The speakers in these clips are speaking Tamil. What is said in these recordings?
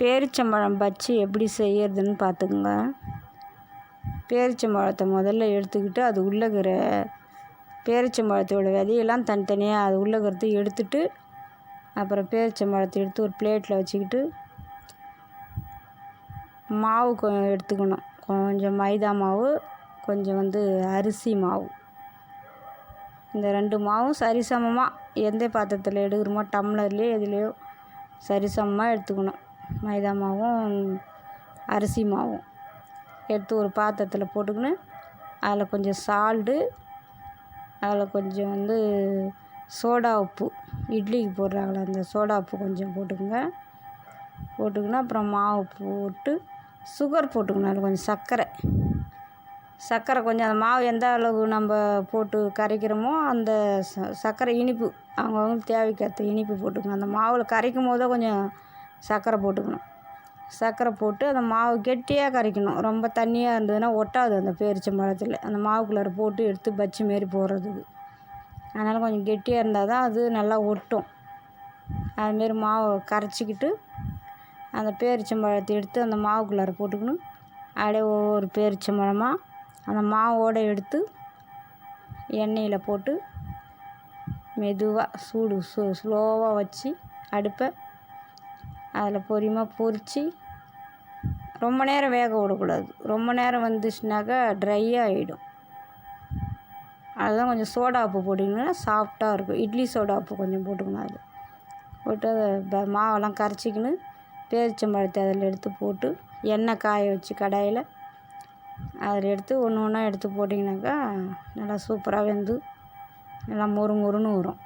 பேரிச்சம்பழம் பச்சி எப்படி செய்யறதுன்னு பார்த்துக்குங்க. பேரிச்சம்பழத்தை முதல்ல எடுத்துக்கிட்டு அது உள்ளே இருக்கிற பேரிச்சம்பழத்தோட விதையெல்லாம் தனித்தனியாக அது உள்ளே எடுத்துட்டு அப்புறம் பேரிச்சம்பழத்தை எடுத்து ஒரு பிளேட்டில் வச்சுக்கிட்டு மாவு எடுத்துக்கணும். கொஞ்சம் மைதா மாவு கொஞ்சம் வந்து அரிசி மாவு. இந்த ரெண்டு மாவும் சரிசமமாக எந்த பாத்திரத்தில் எடுக்கிறோமோ டம்ளர்லேயோ எதுலேயோ சரிசமமாக எடுத்துக்கணும். மைதா மாவும் அரிசி மாவும் எடுத்து ஒரு பாத்திரத்தில் போட்டுக்கின்னு அதில் கொஞ்சம் சால்ட்டு அதில் கொஞ்சம் வந்து சோடா உப்பு இட்லிக்கு போடுறாங்களே அந்த சோடா உப்பு கொஞ்சம் போட்டுக்கோங்க. போட்டுக்கின்னு அப்புறம் மாவு போட்டு சுகர் போட்டுக்கணும் அதில் கொஞ்சம் சர்க்கரை. சர்க்கரை கொஞ்சம் அந்த மாவு எந்த அளவு நம்ம போட்டு கரைக்கிறோமோ அந்த ச சர்க்கரை இனிப்பு அவங்கவுங்களுக்கு தேவைக்கேற்ற இனிப்பு போட்டுக்கணும். அந்த மாவில் கரைக்கும் போது கொஞ்சம் சர்க்கரை போட்டுக்கணும். சர்க்கரை போட்டு அந்த மாவு கெட்டியாக கரைக்கணும். ரொம்ப தண்ணியாக இருந்ததுன்னா ஒட்டாது அந்த பேரிச்சம்பழத்தில் அந்த மாவுக்குள்ளார போட்டு எடுத்து பச்சி மாரி போடுறதுக்கு. அதனால் கொஞ்சம் கெட்டியாக இருந்தால் தான் அது நல்லா ஒட்டும். அதுமாரி மாவை கரைச்சிக்கிட்டு அந்த பேரிச்சம்பழத்தை எடுத்து அந்த மாவுக்குள்ளார போட்டுக்கணும். அப்படியே ஒவ்வொரு பேரிச்சம்பழமாக அந்த மாவோடு எடுத்து எண்ணெயில் போட்டு மெதுவாக சூடு சு ஸ்லோவாக வச்சு அடுப்பை அதில் பொறுமையாக பொரித்து ரொம்ப நேரம் வேக விடக்கூடாது. ரொம்ப நேரம் வந்துச்சுனாக்கா ட்ரை ஆகிடும் அதுதான் கொஞ்சம் சோடா உப்பு போட்டிங்கன்னா சாஃப்டாக இருக்கும். இட்லி சோடா உப்பு கொஞ்சம் போட்டுக்கணும் அதில். போட்டு அதை ப மாவெல்லாம் கரைச்சிக்கின்னு பேரிச்சம்பழத்தை அதில் எடுத்து போட்டு எண்ணெய் காய வச்சு கடாயில் அதில் எடுத்து ஒன்று ஒன்றா எடுத்து போட்டிங்கனாக்கா நல்லா சூப்பராக வெந்து நல்லா மொறு மொறுன்னு வரும்.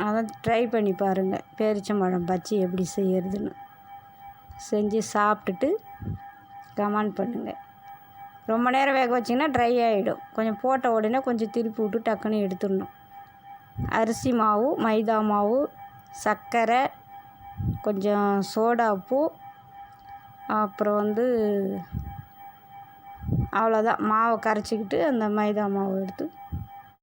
அதான் ட்ரை பண்ணி பாருங்கள் பேரிச்சம்பழம் பஜ்ஜி எப்படி செய்கிறதுன்னு செஞ்சு சாப்பிட்டுட்டு கமெண்ட் பண்ணுங்கள் ரொம்ப நேரம் வேக வச்சிங்கன்னா ட்ரை ஆகிடும் கொஞ்சம் போட்ட உடனே கொஞ்சம் திருப்பி விட்டு டக்குன்னு எடுத்துடணும். அரிசி மாவு மைதா மாவு சர்க்கரை கொஞ்சம் சோடா உப்பு அப்புறம் வந்து அவ்வளோதான் மாவை கரைச்சிக்கிட்டு அந்த மைதா மாவு எடுத்து